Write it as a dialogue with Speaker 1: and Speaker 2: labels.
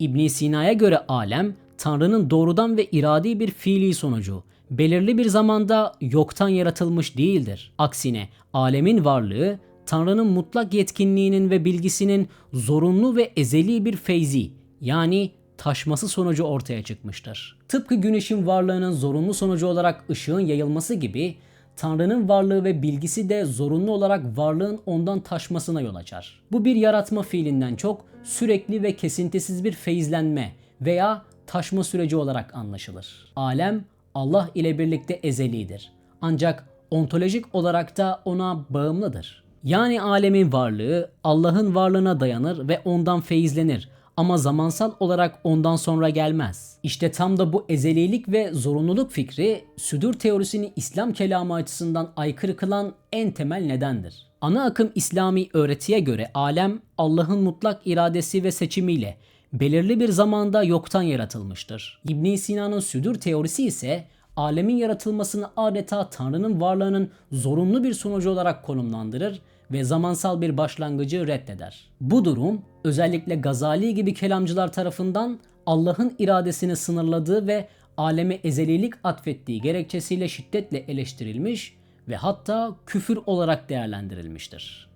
Speaker 1: İbn Sina'ya göre alem Tanrı'nın doğrudan ve iradi bir fiili sonucu. Belirli bir zamanda yoktan yaratılmış değildir. Aksine alemin varlığı Tanrı'nın mutlak yetkinliğinin ve bilgisinin zorunlu ve ezeli bir feyzi yani taşması sonucu ortaya çıkmıştır. Tıpkı güneşin varlığının zorunlu sonucu olarak ışığın yayılması gibi Tanrı'nın varlığı ve bilgisi de zorunlu olarak varlığın ondan taşmasına yol açar. Bu bir yaratma fiilinden çok sürekli ve kesintisiz bir feyizlenme veya taşma süreci olarak anlaşılır. Alem Allah ile birlikte ezelidir. Ancak ontolojik olarak da ona bağımlıdır. Yani alemin varlığı Allah'ın varlığına dayanır ve ondan feyizlenir ama zamansal olarak ondan sonra gelmez. İşte tam da bu ezelilik ve zorunluluk fikri südür teorisini İslam kelamı açısından aykırı kılan en temel nedendir. Ana akım İslami öğretiye göre alem Allah'ın mutlak iradesi ve seçimiyle belirli bir zamanda yoktan yaratılmıştır. İbn Sina'nın südür teorisi ise alemin yaratılmasını adeta Tanrı'nın varlığının zorunlu bir sonucu olarak konumlandırır ve zamansal bir başlangıcı reddeder. Bu durum özellikle Gazali gibi kelamcılar tarafından Allah'ın iradesini sınırladığı ve aleme ezelilik atfettiği gerekçesiyle şiddetle eleştirilmiş ve hatta küfür olarak değerlendirilmiştir.